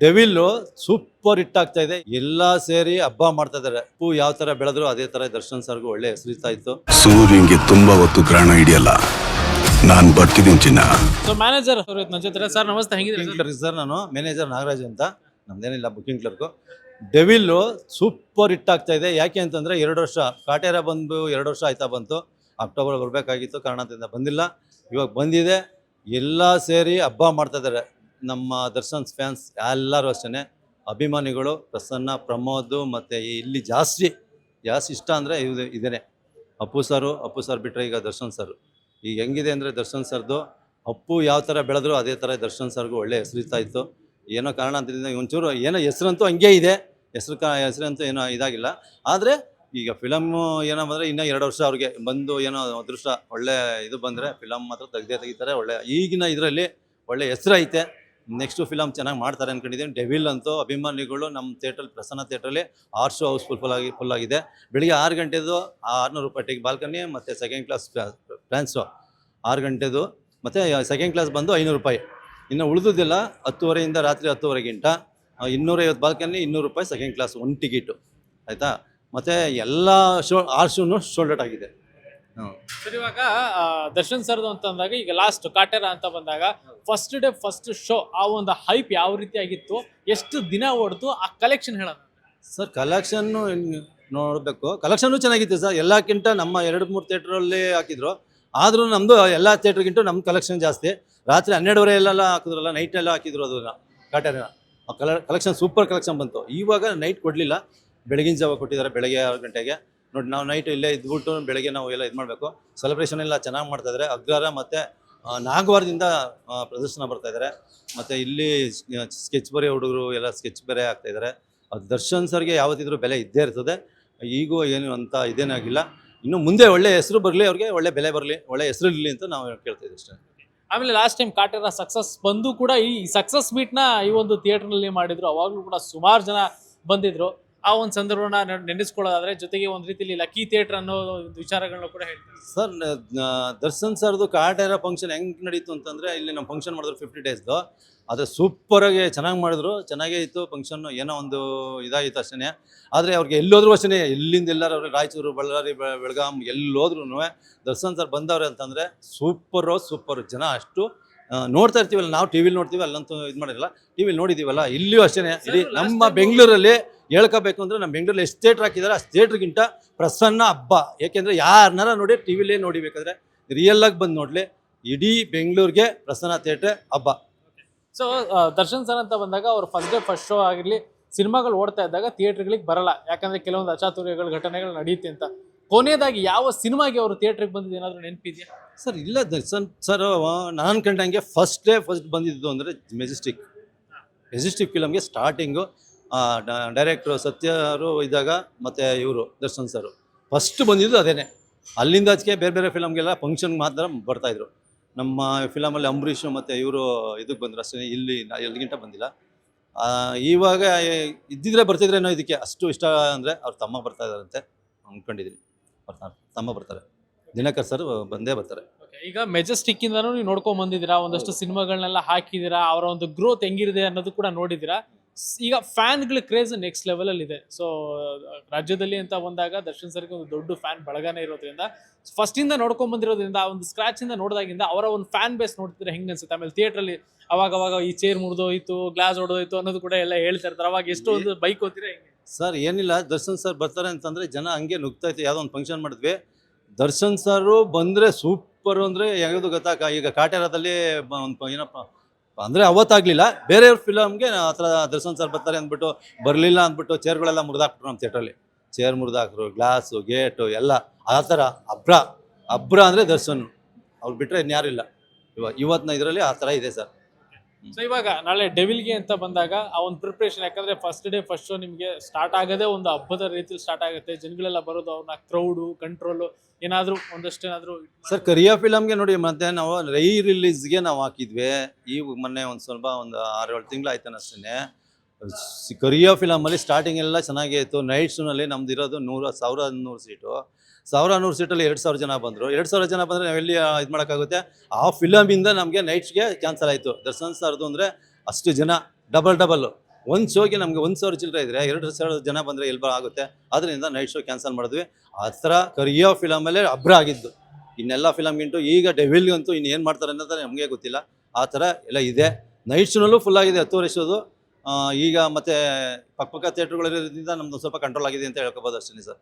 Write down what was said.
ಡೆವಿಲ್ಲು super hit ಆಗ್ತಾ ಇದೆ. ಎಲ್ಲಾ ಸೇರಿ ಹಬ್ಬ ಮಾಡ್ತಾ ಇದಾರೆ ಹೂ ಯಾವ ತರ ಬೆಳೆದ್ರು ಅದೇ ತರ ದರ್ಶನ್ ಸರ್ಗೂ ಒಳ್ಳೆ ಹೆಸರಿತಾ ಇತ್ತು. ಸೂರ್ಯಂಗೆ ತುಂಬಾ ಹೊತ್ತು ಗ್ರಹಣ ಹಿಡಿಯಲ್ಲ. ನಾನ್ ಬರ್ತಿದ್ದೀನಿ ಚಿನ್ನ. ಸೊ ಮ್ಯಾನೇಜರ್ ನನ್ನ ಜೊತೆ ಸರ್ ನಮಸ್ತೆ ಹೆಂಗಿದ್ರಿ ಸರ್? ನಾನು ಮ್ಯಾನೇಜರ್ ನಾಗರಾಜ್ ಅಂತ. ನಮ್ದೇನಿಲ್ಲ booking clerk devil super hit ಆಗ್ತಾ ಇದೆ. ಯಾಕೆ ಅಂತಂದ್ರೆ ಎರಡು ವರ್ಷ ಕಾಟೇರ ಬಂದು ಎರಡು ವರ್ಷ ಆಯ್ತಾ ಬಂತು. ಅಕ್ಟೋಬರ್ ಬರಬೇಕಾಗಿತ್ತು ಕಾರಣದಿಂದ ಬಂದಿಲ್ಲ. ಇವಾಗ ಬಂದಿದೆ. ಎಲ್ಲ ಸೇರಿ ಹಬ್ಬ ಮಾಡ್ತಾ ಇದ್ದಾರೆ. ನಮ್ಮ ದರ್ಶನ್ ಫ್ಯಾನ್ಸ್ ಎಲ್ಲರೂ ಅಷ್ಟೇ ಅಭಿಮಾನಿಗಳು, ಪ್ರಸನ್ನ, ಪ್ರಮೋದ್ ಮತ್ತು ಇಲ್ಲಿ ಜಾಸ್ತಿ ಜಾಸ್ತಿ ಇಷ್ಟ ಅಂದರೆ ಇದು ಇದೇ ಅಪ್ಪು ಸರು, ಅಪ್ಪು ಸರ್ ಬಿಟ್ಟರೆ ಈಗ ದರ್ಶನ್ ಸರ್. ಈಗ ಹೆಂಗಿದೆ ಅಂದರೆ ದರ್ಶನ್ ಸರ್ದು, ಅಪ್ಪು ಯಾವ ಥರ ಬೆಳೆದ್ರು ಅದೇ ಥರ ದರ್ಶನ್ ಸರ್ಗೂ ಒಳ್ಳೆ ಹೆಸರಿತಾ ಇತ್ತು. ಏನೋ ಕಾರಣ ಅಂತರಿಂದ ಒಂಚೂರು ಏನೋ ಹೆಸರಂತೂ ಹಂಗೆ ಇದೆ. ಹೆಸರು ಕಾ, ಹೆಸರಂತೂ ಏನೋ ಇದಾಗಿಲ್ಲ. ಆದರೆ ಈಗ ಫಿಲಮ್ಮು ಏನೋ ಬಂದರೆ ಇನ್ನೂ ಎರಡು ವರ್ಷ ಅವ್ರಿಗೆ ಬಂದು ಏನೋ ಅದೃಷ್ಟ, ಒಳ್ಳೆ ಇದು ಬಂದರೆ ಫಿಲಮ್ ಮಾತ್ರ ತೆಗ್ದೇ ತೆಗಿತಾರೆ, ಒಳ್ಳೆ ಈಗಿನ ಇದರಲ್ಲಿ ಒಳ್ಳೆ ಹೆಸರು ಐತೆ. ನೆಕ್ಸ್ಟು ಫಿಲಮ್ ಚೆನ್ನಾಗಿ ಮಾಡ್ತಾರೆ ಅಂದ್ಕೊಂಡಿದ್ದೀನಿ ಡೆವಿಲ್ ಅಂತೂ ಅಭಿಮಾನಿಗಳು ನಮ್ಮ ಥಿಯೇಟ್ರಲ್ಲಿ, ಪ್ರಸನ್ನ ಥಿಯೇಟ್ರಲ್ಲಿ ಆರ್ ಶೋ ಹೌಸ್ಫುಲ್ ಫುಲ್ ಆಗಿ, ಫುಲ್ ಆಗಿದೆ. ಬೆಳಿಗ್ಗೆ ಆರು ಗಂಟೆದು ಆರುನೂರು ರೂಪಾಯಿ ಟಿಕ್ ಬಾಲ್ಕನಿ ಮತ್ತು ಸೆಕೆಂಡ್ ಕ್ಲಾಸ್ ಫ್ಯಾನ್ಸು ಆರು ಗಂಟೆದು ಮತ್ತು ಸೆಕೆಂಡ್ ಕ್ಲಾಸ್ ಬಂದು ಐನೂರು ರೂಪಾಯಿ. ಇನ್ನು ಉಳಿದುದಿಲ್ಲ ಹತ್ತುವರೆಯಿಂದ ರಾತ್ರಿ ಹತ್ತುವರೆಗಿಂಟ ಇನ್ನೂರೈವತ್ತು ಬಾಲ್ಕನಿ, ಇನ್ನೂರು ರೂಪಾಯಿ ಸೆಕೆಂಡ್ ಕ್ಲಾಸ್ ಒಂದು ಟಿಕೆಟು ಆಯಿತಾ? ಮತ್ತು ಎಲ್ಲ ಶೋ, ಆರ್ ಶೋನು ಶೋಲ್ಡ್ ಆಗಿದೆ. ಸರ್ ಇವಾಗ ಆ, ದರ್ಶನ್ ಸರ್ದು ಅಂತ ಅಂದಾಗ ಈಗ ಲಾಸ್ಟ್ ಕಾಟೇರ ಅಂತ ಬಂದಾಗ ಫಸ್ಟ್ ಡೇ ಫಸ್ಟ್ ಶೋ ಆ ಒಂದು ಹೈಪ್ ಯಾವ ರೀತಿ ಆಗಿತ್ತು ಎಷ್ಟು ದಿನ ಓಡ್ತು ಆ ಕಲೆಕ್ಷನ್ ಹೇಳೋಣ. ಸರ್ ಕಲೆಕ್ಷನ್ನು ನೋಡಬೇಕು. ಕಲೆಕ್ಷನ್ನು ಚೆನ್ನಾಗಿತ್ತು ಸರ್ ಎಲ್ಲಕ್ಕಿಂತ ನಮ್ಮ ಎರಡು ಮೂರು ಥಿಯೇಟ್ರಲ್ಲಿ ಹಾಕಿದ್ರು. ಆದರೂ ನಮ್ಮದು ಎಲ್ಲ ಥಿಯೇಟ್ರಿಗಿಂತ ನಮ್ಮ ಕಲೆಕ್ಷನ್ ಜಾಸ್ತಿ. ರಾತ್ರಿ ಹನ್ನೆರಡುವರೆ ಎಲ್ಲ ಹಾಕಿದ್ರಲ್ಲ ನೈಟೆಲ್ಲ ಹಾಕಿದ್ರು ಅದನ್ನ ಕಾಟೇರ ಕಲ ಕಲೆಕ್ಷನ್ ಸೂಪರ್ ಕಲೆಕ್ಷನ್ ಬಂತು. ಇವಾಗ ನೈಟ್ ಕೊಡಲಿಲ್ಲ. ಬೆಳಗಿನ ಜಾವ ಕೊಟ್ಟಿದ್ದಾರೆ ಬೆಳಗ್ಗೆ ಆರು ಗಂಟೆಗೆ. ನೋಡಿ, ನಾವು ನೈಟ್ ಇಲ್ಲೇ ಇದ್ಬಿಟ್ಟು ಬೆಳಗ್ಗೆ ನಾವು ಎಲ್ಲ ಇದು ಮಾಡಬೇಕು. ಸೆಲೆಬ್ರೇಷನ್ ಎಲ್ಲ ಚೆನ್ನಾಗಿ ಮಾಡ್ತಾ ಇದ್ದಾರೆ ಅಗ್ರಹಾರ ಮತ್ತು ನಾಗವಾರದಿಂದ ಪ್ರದರ್ಶನ ಬರ್ತಾ ಇದ್ದಾರೆ ಮತ್ತು ಇಲ್ಲಿ ಸ್ಕೆಚ್ ಬರೆ ಹುಡುಗರು ಎಲ್ಲ ಸ್ಕೆಚ್ ಬೇರೆ ಆಗ್ತಾ ಇದ್ದಾರೆ ದರ್ಶನ್ ಸರ್ಗೆ ಯಾವತ್ತಿದ್ರೂ ಬೆಲೆ ಇದ್ದೇ ಇರ್ತದೆ. ಈಗೂ ಏನು ಅಂತ ಇದೇನಾಗಿಲ್ಲ ಇನ್ನು ಮುಂದೆ ಒಳ್ಳೆ ಹೆಸರು ಬರಲಿ, ಅವ್ರಿಗೆ ಒಳ್ಳೆ ಬೆಲೆ ಬರಲಿ, ಒಳ್ಳೆ ಹೆಸರು ಇರಲಿ ಅಂತ ನಾವು ಕೇಳ್ತಾಯಿದ್ದೀವಿ ಅಷ್ಟೇ. ಆಮೇಲೆ ಲಾಸ್ಟ್ ಟೈಮ್ ಕಾಟೇರ ಸಕ್ಸಸ್ ಬಂದು ಕೂಡ ಈ ಸಕ್ಸಸ್ ಮೀಟ್ನ ಈ ಒಂದು ಥಿಯೇಟರ್ನಲ್ಲಿ ಮಾಡಿದ್ರು. ಅವಾಗಲೂ ಕೂಡ ಸುಮಾರು ಜನ ಬಂದಿದ್ರು. ಆ ಒಂದು ಸಂದರ್ಭನ ನೆನ್- ನೆನೆಸ್ಕೊಳ್ಳೋದಾದ್ರೆ ಜೊತೆಗೆ ಒಂದು ರೀತಿಯಲ್ಲಿ ಲಕ್ಕಿ ಥಿಯೇಟರ್ ಅನ್ನೋ ಒಂದು ವಿಚಾರಗಳನ್ನ ಕೂಡ ಹೇಳ್ತಾರೆ. ಸರ್ ದರ್ಶನ್ ಸರ್ದು ಕಾಟೇರ ಫಂಕ್ಷನ್ ಹೆಂಗೆ ನಡೀತು ಅಂತಂದರೆ ಇಲ್ಲಿ ನಮ್ಮ ಫಂಕ್ಷನ್ ಮಾಡಿದ್ರು ಫಿಫ್ಟಿ ಡೇಸ್ದು ಅದು ಸೂಪರಾಗಿ ಚೆನ್ನಾಗಿ ಮಾಡಿದ್ರು ಚೆನ್ನಾಗೇ ಇತ್ತು ಫಂಕ್ಷನ್ನು ಏನೋ ಒಂದು ಇದಾಗಿತ್ತು ಅಷ್ಟೇ ಆದರೆ ಅವ್ರಿಗೆ ಎಲ್ಲೋದ್ರೂ ಅಷ್ಟೇ ಎಲ್ಲಿಂದ ಎಲ್ಲರೂ ರಾಯಚೂರು ಬಳ್ಳಾರಿ ಬೆಳಗಾಂ ಎಲ್ಲೋದ್ರೂ ದರ್ಶನ್ ಸರ್ ಬಂದವ್ರೆ ಅಂತಂದರೆ ಸೂಪರು ಸೂಪರ್ ಜನ ಅಷ್ಟು ನೋಡ್ತಾ ಇರ್ತೀವಲ್ಲ ನಾವು ಟಿ ವಿಲಿ ನೋಡ್ತೀವಿ ಅಲ್ಲಂತೂ ಇದು ಮಾಡಿರಲ್ಲ ಟಿ ವಿಲಿ ನೋಡಿದ್ದೀವಲ್ಲ ಇಲ್ಲಿಯೂ ಅಷ್ಟೇ ಇಲ್ಲಿ ನಮ್ಮ ಬೆಂಗಳೂರಲ್ಲಿ ಹೇಳ್ಕೋಬೇಕು ಅಂದರೆ ನಮ್ಮ ಬೆಂಗಳೂರಲ್ಲಿ ಎಷ್ಟು ಥಿಯೇಟ್ರ್ ಹಾಕಿದ್ದಾರೆ ಅಷ್ಟು ಥೇಟ್ರಿಗಿಂತ ಪ್ರಸನ್ನ ಹಬ್ಬ. ಏಕೆಂದರೆ ಯಾರನ್ನಾರ ನೋಡಿ ಟಿ ವಿಲೇ ನೋಡಿ ಬೇಕಾದ್ರೆ ರಿಯಲ್ ಆಗಿ ಬಂದು ನೋಡಲಿ ಇಡೀ ಬೆಂಗಳೂರಿಗೆ ಪ್ರಸನ್ನ ಥಿಯೇಟ್ರೆ ಹಬ್ಬ. ಸೊ ದರ್ಶನ್ ಸರ್ ಅಂತ ಬಂದಾಗ ಅವ್ರು ಫಸ್ಟ್ ಡೇ ಫಸ್ಟ್ ಶೋ ಆಗಿರಲಿ ಸಿನಿಮಾಗಳು ಓಡ್ತಾ ಇದ್ದಾಗ ಥಿಯೇಟರ್ಗಳಿಗೆ ಬರಲ್ಲ. ಯಾಕಂದರೆ ಕೆಲವೊಂದು ಅಚಾತುರ್ಯಗಳು ಘಟನೆಗಳು ನಡೆಯುತ್ತೆ ಅಂತ. ಕೊನೆಯದಾಗಿ ಯಾವ ಸಿನಿಮಾಗೆ ಅವರು ಥಿಯೇಟ್ರಿಗೆ ಬಂದಿದ್ದು ಏನಾದರೂ ನೆನಪಿದೆಯಾ? ಸರ್ ಇಲ್ಲ ದರ್ಶನ್ ಸರ್ ನಾನು ಕಂಡಂಗೆ ಫಸ್ಟ್ ಡೇ ಫಸ್ಟ್ ಬಂದಿದ್ದು ಅಂದರೆ ಮೆಜೆಸ್ಟಿಕ್ ಮೆಜೆಸ್ಟಿಕ್ ಫಿಲಮ್ಗೆ ಸ್ಟಾರ್ಟಿಂಗು ಡೈರೆಕ್ಟ್ರು ಸತ್ಯರು ಇದ್ದಾಗ ಮತ್ತು ಇವರು ದರ್ಶನ್ ಸರು. ಫಸ್ಟ್ ಬಂದಿದ್ದು ಅದೇನೆ. ಅಲ್ಲಿಂದ ಆಚೆಗೆ ಬೇರೆ ಬೇರೆ ಫಿಲಮ್ಗೆಲ್ಲ ಫಂಕ್ಷನ್ಗೆ ಮಾತ್ರ ಬರ್ತಾಯಿದ್ರು ನಮ್ಮ ಫಿಲಮಲ್ಲಿ ಅಂಬರೀಷ್ ಮತ್ತು ಇವರು ಇದಕ್ಕೆ ಬಂದರು ಅಷ್ಟೇ ಇಲ್ಲಿ ಎಲ್ಲಿಗಿಂತ ಬಂದಿಲ್ಲ. ಇವಾಗ ಇದ್ದಿದ್ರೆ ಬರ್ತಿದ್ರೇನೋ ಇದಕ್ಕೆ ಅಷ್ಟು ಇಷ್ಟ ಅಂದರೆ ಅವ್ರು ತಮ್ಮ ಬರ್ತಾ ಇದ್ದಾರಂತೆ ಅಂದ್ಕೊಂಡಿದ್ದೀನಿ ಬರ್ತಾರೆ ತಮ್ಮ ಬರ್ತಾರೆ. ದಿನಕರ್ ಸರ್ ಬಂದೇ ಬರ್ತಾರೆ. ಈಗ ಮೆಜೆಸ್ಟಿಕ್ ಇಂದನೂ ನೀವು ನೋಡ್ಕೊಂಡ್ ಬಂದಿದ್ದೀರಾ? ಒಂದಷ್ಟು ಸಿನಿಮಾಗಳನ್ನೆಲ್ಲ ಹಾಕಿದ್ದೀರಾ? ಅವರ ಒಂದು ಗ್ರೋತ್ ಹೆಂಗಿರಿದೆ ಅನ್ನೋದು ಕೂಡ ನೋಡಿದ್ದೀರಾ? ಈಗ ಫ್ಯಾನ್ಗಳ ಕ್ರೇಜ್ ನೆಕ್ಸ್ಟ್ ಲೆವೆಲ್ ಅಲ್ಲಿ ಇದೆ ಸೊ ರಾಜ್ಯದಲ್ಲಿ ಅಂತ ಬಂದಾಗ ದರ್ಶನ್ ಸರ್ಗೆ ಒಂದು ದೊಡ್ಡ ಫ್ಯಾನ್ ಬಳಗನೇ ಇರೋದ್ರಿಂದ ಫಸ್ಟ್ ಇಂದ ನೋಡ್ಕೊಂಡ್ ಬಂದಿರೋದ್ರಿಂದ ಆ ಒಂದು ಸ್ಕ್ರಾಚ್ ಇಂದ ನೋಡಿದಾಗಿಂದ ಅವರ ಒಂದು ಫ್ಯಾನ್ ಬೇಸ್ ನೋಡ್ತಿದ್ರೆ ಹೆಂಗ್ ಅನ್ಸುತ್ತೆ? ಆಮೇಲೆ ಥಿಯೇಟರ್ ಅಲ್ಲಿ ಅವಾಗ ಅವಾಗ ಈ ಚೇರ್ ಮುರಿದೋಯ್ತು ಗ್ಲಾಸ್ ಹೊಡೆದೋಯ್ತು ಅನ್ನೋದು ಕೂಡ ಎಲ್ಲ ಹೇಳ್ತಾ ಇರ್ತಾರೆ. ಅವಾಗ ಎಷ್ಟು ಒಂದು ಬೈಕ್ ಹೋಗ್ತೀರಾ ಹೆಂಗೆ? ಸರ್ ಏನಿಲ್ಲ ದರ್ಶನ್ ಸರ್ ಬರ್ತಾರೆ ಅಂತಂದ್ರೆ ಜನ ಹಂಗೆ ನುಗ್ತಾ ಇತ್ತು. ಯಾವುದೋ ಒಂದು ಫಂಕ್ಷನ್ ಮಾಡಿದ್ವಿ. ದರ್ಶನ್ ಸರ್ ಬಂದರೆ ಸೂಪರು ಅಂದರೆ ಯಾವುದು ಗೊತ್ತಾ? ಈಗ ಕಾಟೇರದಲ್ಲಿ ಒಂದು ಏನಪ್ಪ ಅಂದರೆ ಅವತ್ತಾಗಲಿಲ್ಲ. ಬೇರೆಯವ್ರ ಫಿಲಮ್ಗೆ ಆ ದರ್ಶನ್ ಸರ್ ಬರ್ತಾರೆ ಅಂದ್ಬಿಟ್ಟು ಬರಲಿಲ್ಲ ಅಂದ್ಬಿಟ್ಟು ಚೇರ್ಗಳೆಲ್ಲ ಮುರಿದಾಕ್ಬಿಟ್ರು ನಮ್ಮ ಥಿಯೇಟ್ರಲ್ಲಿ. ಚೇರ್ ಮುರಿದಾಕ್ರು, ಗ್ಲಾಸು, ಗೇಟು ಎಲ್ಲ ಆ ಥರ ಅಬ್ರ ಅಬ್ರ ಅಂದರೆ ದರ್ಶನ್. ಅವ್ರು ಬಿಟ್ಟರೆ ಇನ್ಯಾರು ಇಲ್ಲ. ಇವ ಇವತ್ತಿನ ಇದರಲ್ಲಿ ಆ ಥರ ಇದೆ ಸರ್. ಸೊ ಇವಾಗ ನಾಳೆ ಡೆವಿಲ್ಗೆ ಅಂತ ಬಂದಾಗ ಆ ಒಂದು ಪ್ರಿಪ್ರೇಷನ್ ಯಾಕಂದ್ರೆ ಫಸ್ಟ್ ಡೇ ಫಸ್ಟ್ ಶೋ ನಿಮಗೆ ಸ್ಟಾರ್ಟ್ ಆಗೋದೇ ಒಂದು ಹಬ್ಬದ ರೀತಿಲಿ ಸ್ಟಾರ್ಟ್ ಆಗುತ್ತೆ. ಜನಗಳೆಲ್ಲ ಬರೋದು ಅವ್ರನ್ನ ಕ್ರೌಡು ಕಂಟ್ರೋಲು ಏನಾದರೂ ಒಂದಷ್ಟು ಏನಾದರೂ ಸರ್ ಕರಿಯಾ ಫಿಲಮ್ಗೆ ನೋಡಿ ಮತ್ತೆ ನಾವು ರೈ ರಿಲೀಸ್ಗೆ ನಾವು ಹಾಕಿದ್ವಿ. ಈ ಮೊನ್ನೆ ಒಂದು ಸ್ವಲ್ಪ ಒಂದು ಆರು ಏಳು ತಿಂಗಳು ಆಯ್ತಾನೆ ಅಷ್ಟೇ ಕರಿಯೋ ಫಿಲಮಲ್ಲಿ ಸ್ಟಾರ್ಟಿಂಗ್ ಎಲ್ಲ ಚೆನ್ನಾಗೇ ಇತ್ತು. ನೈಟ್ ನಮ್ದು ಇರೋದು ನೂರು ಸಾವಿರ ನೂರು ಸೀಟು ಸಾವಿರ ನೂರು ಸೀಟಲ್ಲಿ ಎರಡು ಸಾವಿರ ಜನ ಬಂದರು. ಎರಡು ಸಾವಿರ ಜನ ಬಂದರೆ ನಾವೆಲ್ಲಿ ಇದು ಮಾಡೋಕ್ಕಾಗುತ್ತೆ? ಆ ಫಿಲಮಿಂದ ನಮಗೆ ನೈಟ್ಸ್ಗೆ ಕ್ಯಾನ್ಸಲ್ ಆಯಿತು. ದರ್ಶನ್ ಸರ್ದು ಅಂದರೆ ಅಷ್ಟು ಜನ ಡಬಲ್ ಡಬಲ್ ಒಂದು ಶೋಗೆ ನಮಗೆ ಒಂದು ಸಾವಿರ ಚಿಲ್ಲರೆ ಇದ್ದರೆ ಎರಡು ಸಾವಿರ ಜನ ಬಂದರೆ ಎಲ್ಬ ಆಗುತ್ತೆ. ಅದರಿಂದ ನೈಟ್ ಶೋ ಕ್ಯಾನ್ಸಲ್ ಮಾಡಿದ್ವಿ. ಆ ಥರ ಕರಿಯೋ ಫಿಲಮಲ್ಲೇ ಅಬ್ರ ಆಗಿದ್ದು. ಇನ್ನೆಲ್ಲ ಫಿಲಮ್ಗಿಂಟು ಈಗ ಡೆವಿಲ್ಗಂತೂ ಇನ್ನು ಏನು ಮಾಡ್ತಾರೆ ಅನ್ನೋದು ನಮಗೆ ಗೊತ್ತಿಲ್ಲ. ಆ ಥರ ಎಲ್ಲ ಇದೆ. ನೈಟ್ ಶೋನಲ್ಲೂ ಫುಲ್ ಆಗಿದೆ. ಹತ್ತು ವರ್ಷದ್ದು. ಈಗ ಮತ್ತೆ ಪಕ್ಕಪಕ್ಕ ಥಿಯೇಟರ್ಗಳಿರೋದ್ರಿಂದ ನಮ್ದು ಸ್ವಲ್ಪ ಕಂಟ್ರೋಲ್ ಆಗಿದೆ ಅಂತ ಹೇಳ್ಕೋಬೋದು ಅಷ್ಟೇ ಸರ್.